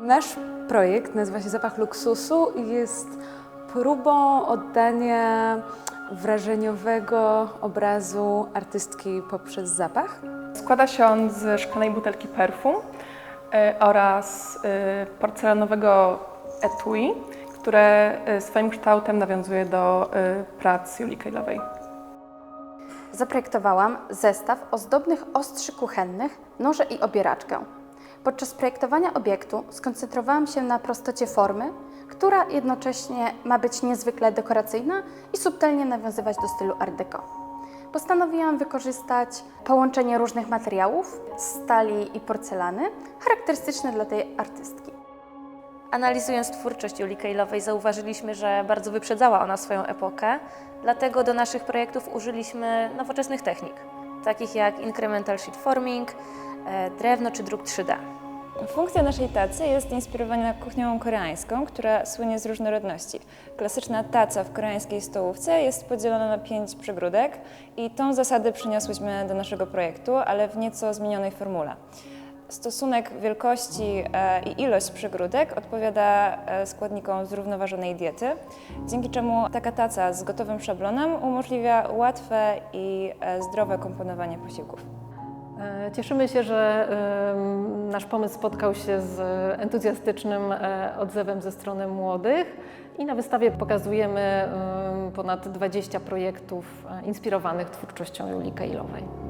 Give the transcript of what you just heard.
Nasz projekt nazywa się Zapach Luksusu i jest próbą oddania wrażeniowego obrazu artystki poprzez zapach. Składa się on z szklanej butelki perfum y, oraz y, porcelanowego etui, które y, swoim kształtem nawiązuje do prac Julii Kejlowej. Zaprojektowałam zestaw ozdobnych ostrzy kuchennych, noże i obieraczkę. Podczas projektowania obiektu skoncentrowałam się na prostocie formy, która jednocześnie ma być niezwykle dekoracyjna i subtelnie nawiązywać do stylu Art Deco. Postanowiłam wykorzystać połączenie różnych materiałów, stali i porcelany, charakterystyczne dla tej artystki. Analizując twórczość Julii Kejlowej zauważyliśmy, że bardzo wyprzedzała ona swoją epokę, dlatego do naszych projektów użyliśmy nowoczesnych technik, takich jak incremental sheet forming, e, drewno czy druk 3D. Funkcja naszej tacy jest inspirowana kuchnią koreańską, która słynie z różnorodności. Klasyczna taca w koreańskiej stołówce jest podzielona na pięć przygródek i tą zasadę przyniosłyśmy do naszego projektu, ale w nieco zmienionej formule. Stosunek wielkości e, i ilość przygródek odpowiada e, składnikom zrównoważonej diety, dzięki czemu taka taca z gotowym szablonem umożliwia łatwe i e, zdrowe komponowanie posiłków. Cieszymy się, że nasz pomysł spotkał się z entuzjastycznym odzewem ze strony młodych i na wystawie pokazujemy em, ponad 20 projektów inspirowanych twórczością Julii Kejlowej.